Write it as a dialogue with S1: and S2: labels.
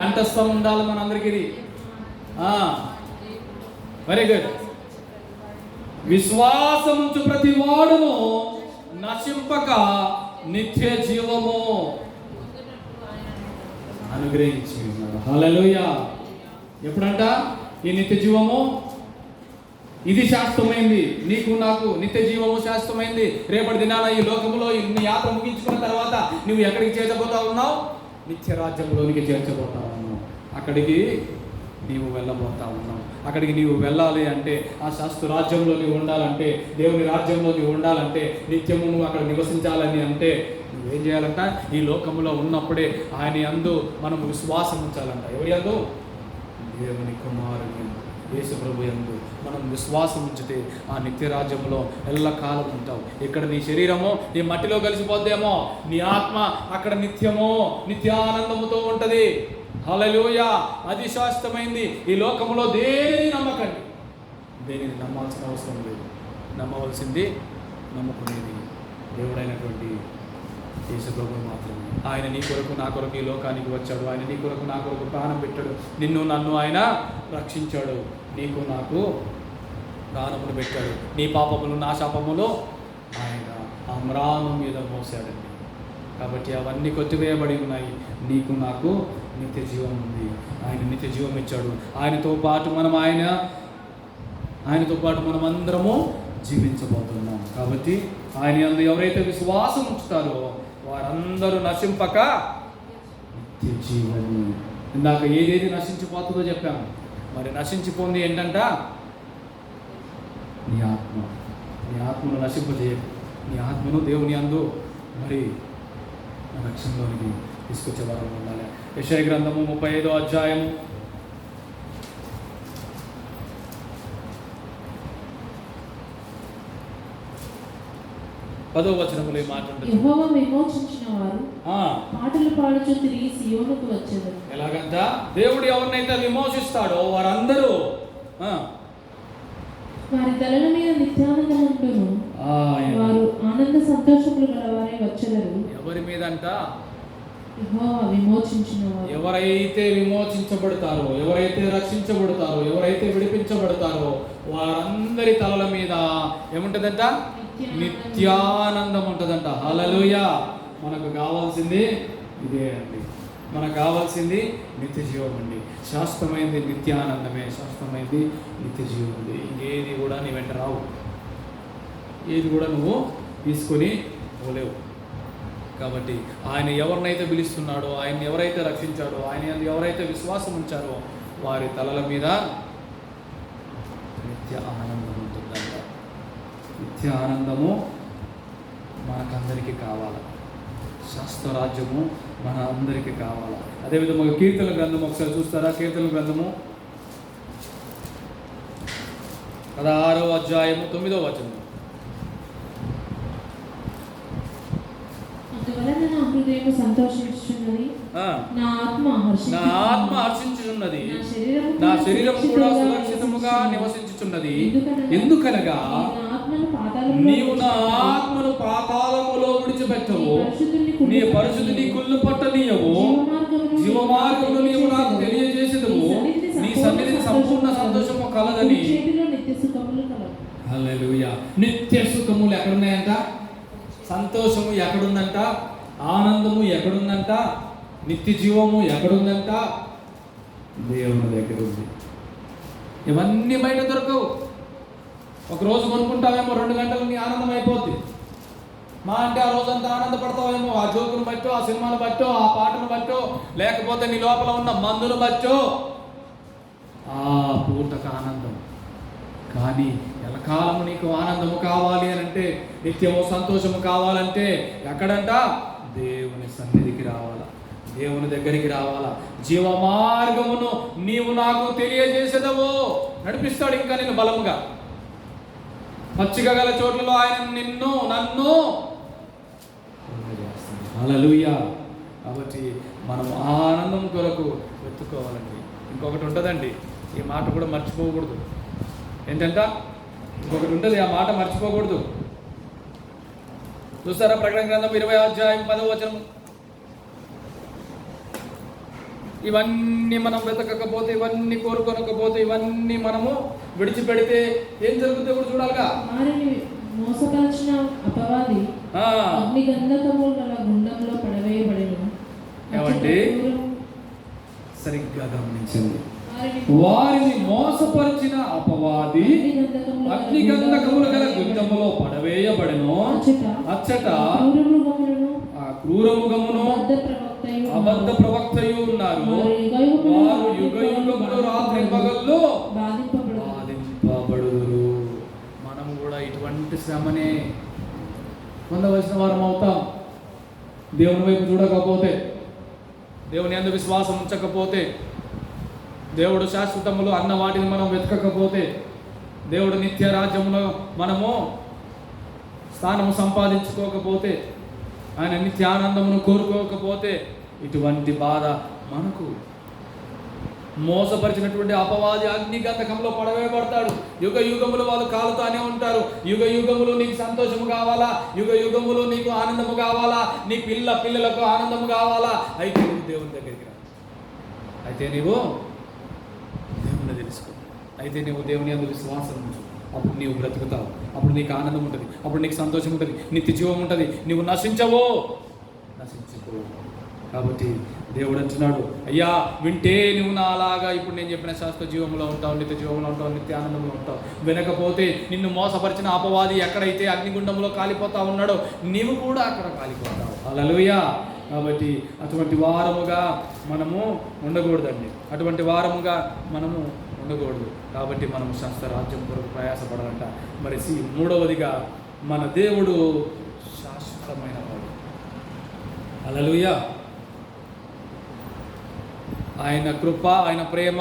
S1: కంఠస్థం ఉండాలి మనందరికీ వెరీ గుడ్ విశ్వాసముంచు ప్రతి వాడును నశింపక నిత్య జీవము. అనుగ్రహించి ఉన్నాడు. హల్లెలూయా ఎప్పుడంట? ఈ నిత్య జీవము? ఇది శాశ్వతమైంది. నీకు నాకు నిత్య జీవము శాశ్వతమైంది. రేపటి దినాన ఈ లోకంలో ఈ నీ యాత్ర ముగించుకున్న తర్వాత నువ్వు ఎక్కడికి చేతపోతా ఉన్నావు? నిత్యరాజ్యంలోనికి చేర్చబోతా ఉన్నావు అక్కడికి నీవు వెళ్ళబోతా ఉన్నావు. అక్కడికి నీవు వెళ్ళాలి అంటే ఆ శాస్త్ర రాజ్యంలో నీవు ఉండాలంటే దేవుని రాజ్యంలో నీవు ఉండాలంటే నిత్యము నువ్వు అక్కడ నివసించాలని అంటే నువ్వేం చేయాలంట? ఈ లోకంలో ఉన్నప్పుడే ఆయన అందు మనం విశ్వాసం ఉంచాలంట. ఎవరి అందు దేవుని కుమారుని యేసుప్రభు ఎందు మనం విశ్వాసం ఉంచితే ఆ నిత్య రాజ్యంలో ఎల్లకాలం ఉంటావు. ఇక్కడ నీ శరీరము నీ మట్టిలో కలిసిపోద్దేమో నీ ఆత్మ అక్కడ నిత్యము నిత్యానందముతో ఉంటుంది. హల్లెలూయా! అది శాశ్వతమైంది ఈ లోకంలో దేనిని నమ్మకండి? దేనిని నమ్మాల్సిన అవసరం లేదు. నమ్మవలసింది నమ్ముకునేది దేవుడైనటువంటి యేసుప్రభు మాత్రమే. ఆయన నీ కొరకు నా కొరకు ఈ లోకానికి వచ్చాడు. ఆయన నీ కొరకు నా కొరకు ప్రాణం పెట్టాడు. నిన్ను నన్ను ఆయన రక్షించాడు. నీకు నాకు ప్రాణమును పెట్టాడు. నీ పాపములు నా శాపములు ఆయన అమ్రాను మీద మోసాడండి. కాబట్టి అవన్నీ కొట్టివేయబడి ఉన్నాయి. నీకు నాకు నిత్య జీవం ఉంది. ఆయన నిత్య జీవం ఇచ్చాడు. ఆయనతో పాటు మనం ఆయన ఆయనతో పాటు మనం అందరము జీవించబోతున్నాం కాబట్టి ఆయన అందు ఎవరైతే విశ్వాసం ఉంచుతారో వారందరూ నశింపక నిత్య జీవము. ఇందాక ఏదేది నశించిపోతుందో చెప్పాము. మరి నశించిపోయింది ఏంటంట? నీ ఆత్మ. నీ ఆత్మను నశింపజేయకు. నీ ఆత్మను దేవుని అందు మరి రక్షణలోనికి తీసుకొచ్చే వారం ఉండాలి. యశయ గ్రంథము ముప్పై ఐదో అధ్యాయము పదో వచనములు ఈ మాట
S2: యెహోవా విమోచించిన వారు
S1: ఆ,
S2: పాటలు పాడుచు తిరిగి సియోనుకు వచ్చేదారు.
S1: ఎలాగంట దేవుడు ఎవరినైతే విమోచిస్తాడో వారందరూ
S2: వారి తలల మీద నిత్యానందం ఉంటును వారు ఆనంద సంతోషములు గలవారే వచ్చెదరు.
S1: ఎవరి
S2: విమోచించిన వారు
S1: ఎవరైతే విమోచించబడతారో ఎవరైతే రక్షించబడతారో ఎవరైతే విడిపించబడతారో వారందరి తలల మీద ఏముంటదంట? నిత్యానందం ఉంటుందంట. హలలుయ మనకు కావాల్సింది ఇదే అండి. మనకు కావాల్సింది నిత్య జీవం అండి శాస్త్రమైంది నిత్యానందమే. శాస్త్రమైంది నిత్య జీవం అండి ఇంకేది కూడా నీ వెంట రావు. ఏది కూడా నువ్వు తీసుకొని పోలేవు. కాబట్టి ఆయన ఎవరినైతే పిలుస్తున్నాడో ఆయన ఎవరైతే రక్షించాడో ఆయన ఎవరైతే విశ్వాసం ఉంచారో వారి తలల మీద నిత్య ఆనందం నిత్య ఆనందము మనకందరికీ కావాలి. శాస్త్రరాజ్యము మన అందరికీ కావాలి. అదేవిధంగా కీర్తన గ్రంథం ఒకసారి చూస్తారా? కీర్తన గ్రంథము పదహారో అధ్యాయము తొమ్మిదో వచనం
S2: నా ఆత్మ హర్షించుచున్నది.
S1: నా శరీరం కూడా
S2: సురక్షితముగా నివసించుచున్నది.
S1: ఎందుకనగా నీవు నా. ఆత్మను పాతాళములో విడిచిపెట్టవు.
S2: నీ పరిశుద్ధుని కుళ్ళు
S1: పట్టనీయవు.
S2: జీవమార్గమును
S1: జీవమార్గమును నీవు నాకు తెలియజేసేదవు నీ సన్నిధిని సంపూర్ణ సంతోషము కలదని.
S2: నిత్య సుఖములు
S1: ఎక్కడున్నాయంట? సంతోషము ఎక్కడుందంట? ఆనందము ఎక్కడుందంట? నిత్య జీవము ఎక్కడుందంట? దేవుని దగ్గర ఉంది ఇవన్నీ బయట దొరకవు. ఒక రోజు కొనుక్కుంటావేమో రెండు గంటలు నీ ఆనందం అయిపోద్ది. మా అంటే ఆ రోజంతా ఆనందపడతావేమో ఆ జోకును బట్టో ఆ సినిమాను బట్టో ఆ పాటను బట్టో లేకపోతే నీ లోపల ఉన్న మందును బట్టో. ఆ పూటకు ఆనందం. కానీ ఎలకాలము నీకు ఆనందము కావాలి అని అంటే నిత్యము సంతోషము కావాలంటే ఎక్కడంట? దేవుని సన్నిధికి రావాలా. దేవుని దగ్గరికి రావాలా. జీవ మార్గమును నీవు నాకు తెలియజేసేదవో నడిపిస్తాడు ఇంకా నేను బలముగా. పచ్చిక గల చోట్లలో ఆయన నిన్ను నన్ను అలలుయా కాబట్టి మనం ఆనందం కొరకు వెతుక్కోవాలండి. ఇంకొకటి ఉంటుందండి ఈ మాట కూడా మర్చిపోకూడదు. ఏంటంట? ఇంకొకటి ఉంటుంది ఆ మాట మర్చిపోకూడదు. చూస్తారా ప్రకటన గ్రంథం ఇరవై అధ్యాయం పదవచనం వచనం ఇవన్నీ మనం వెతకకపోతే ఇవన్నీ కోరుకొనకపోతే ఇవన్నీ మనము విడిచిపెడితే ఏం జరుగుతుందో కూడా చూడాలిగా.
S2: మోసపరిచిన అపవాది అగ్ని గంధకము గల గుండంలో పడవేయబడెను.
S1: సరిగ్గా గమనించండి.
S2: వారిని
S1: మోసపరిచిన అపవాది
S2: అగ్నిగంధకముల
S1: అగ్నిగంధకములు గల గుండములో పడవేయబడెను.
S2: అచ్చట
S1: క్రూరముగమును
S2: అబద్ధ ప్రవక్తయు
S1: ఉన్నారు.
S2: వారు
S1: యుగ యుగములు రాత్రి పగళ్ళు బాధింపబడుదురు. మనము కూడా ఇటువంటి శ్రమనే పొందవలసిన వారం అవుతాం. దేవుని వైపు చూడకపోతే దేవుని అందు విశ్వాసం ఉంచకపోతే దేవుడు శాశ్వతములు అన్న వాటిని మనం వెతకకపోతే దేవుడు నిత్య రాజ్యములో మనము స్థానము సంపాదించుకోకపోతే ఆయన నిత్యానందమును కోరుకోకపోతే ఇటువంటి బాధ మనకు మోసపరిచినటువంటి అపవాది అగ్నిగంధకంలో పడవేయబడతాడు. యుగ యుగములు వాళ్ళు కాలుతానే ఉంటారు. యుగ యుగములు నీకు సంతోషము కావాలా? యుగ యుగములు నీకు ఆనందము కావాలా? నీ పిల్ల పిల్లలకు ఆనందము కావాలా? అయితే నువ్వు దేవుని దగ్గరికి రా. అయితే నీవు దేవుని తెలుసుకో. అయితే నీవు దేవుని అందు విశ్వాసం ఉంచు. అప్పుడు నీవు బ్రతుకుతావు. అప్పుడు నీకు ఆనందం ఉంటుంది. అప్పుడు నీకు సంతోషం ఉంటుంది. నిత్య జీవం ఉంటుంది. నీవు నశించవో. నశించుకో. కాబట్టి దేవుడు అంటున్నాడు అయ్యా వింటే నువ్వు నా అలాగా ఇప్పుడు నేను చెప్పిన శాస్త్ర జీవంలో ఉంటావు నిత్య జీవంలో ఉంటావు నిత్య ఆనందంలో ఉంటావు. వినకపోతే నిన్ను మోసపరిచిన అపవాది ఎక్కడైతే అగ్నిగుండంలో కాలిపోతా ఉన్నాడో నీవు కూడా అక్కడ కాలిపోతావు. అలలుయా కాబట్టి అటువంటి వారముగా మనము ఉండకూడదండి. అటువంటి వారముగా మనము ఉండకూడదు. కాబట్టి మనం శాస్త్ర రాజ్యం కొరకు ప్రయాసపడాలంట. మరి సి- మూడవదిగా మన దేవుడు శాశ్వతమైన వాడు. అలలుయ ఆయన కృప ఆయన ప్రేమ